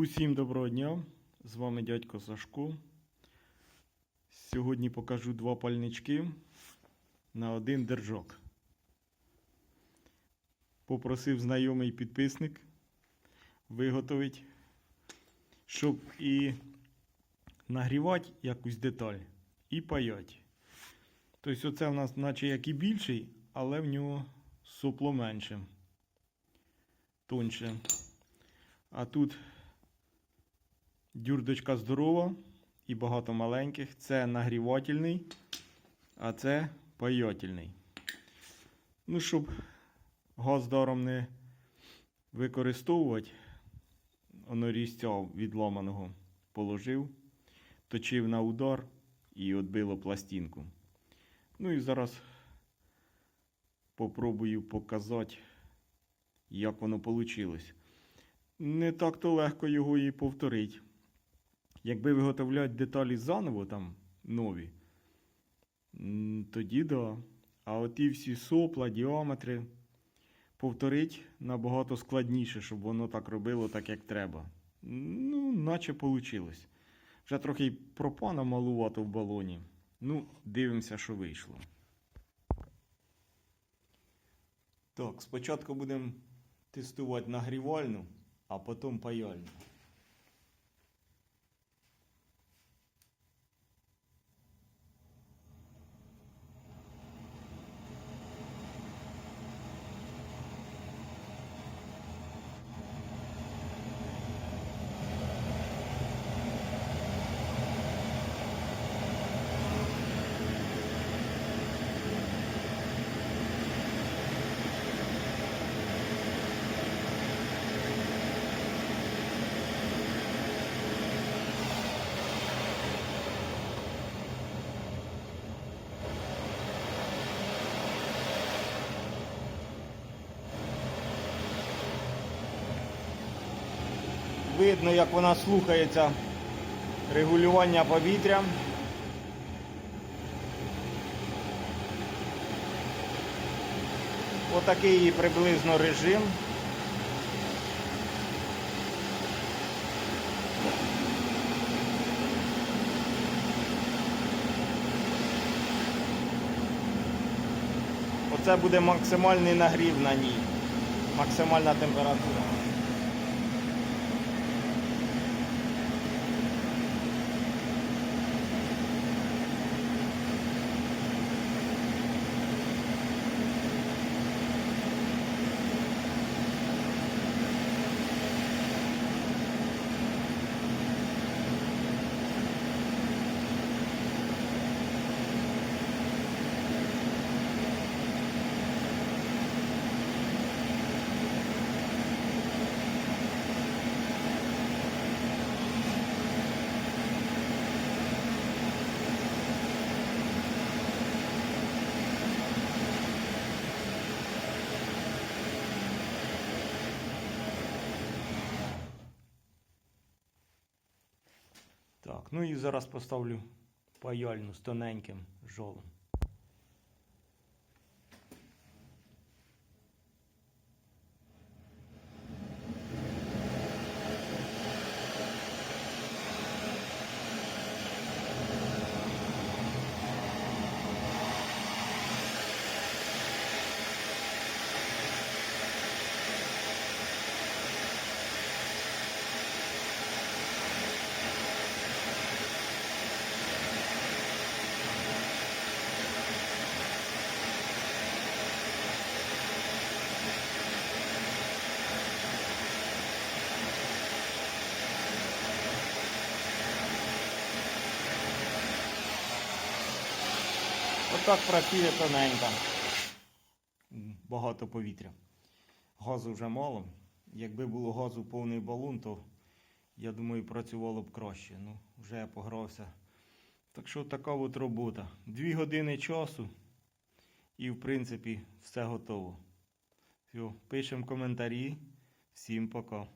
Усім доброго дня! З вами дядько Сашко. Сьогодні покажу два пальнички на один держок. Попросив знайомий підписник виготовити, щоб і нагрівати якусь деталь, і паяти. Тобто, оце в нас, наче як і більший, але в нього сопло менше, тоньше. А тут дюрдочка здорова і багато маленьких. Це нагрівательний, а це паятельний. Ну, щоб газ даром не використовувати, воно різця відламаного положив, точив на удар і відбило пластинку. Ну і зараз попробую показати, як воно вийшло. Не так-то легко його і повторити. Якби виготовляти деталі заново, там нові, тоді да. А от ті всі сопла, діаметри повторити набагато складніше, щоб воно так робило так, як треба. Ну, наче вийшло. Вже трохи пропана малувато в балоні. Ну, дивимося, що вийшло. Так, спочатку будемо тестувати нагрівальну, а потім паяльну. Видно, як вона слухається регулювання повітря. Отакий її приблизно режим. Оце буде максимальний нагрів на ній. Максимальна температура. Так, ну і зараз поставлю паяльну з тоненьким жолом. Отак працює тоненько. Багато повітря. Газу вже мало. Якби було газу повний балон, то я думаю, працювало б краще. Ну, вже я погрався. Так що така от робота. Дві години часу і, в принципі, все готово. Все, пишемо коментарі. Всім пока.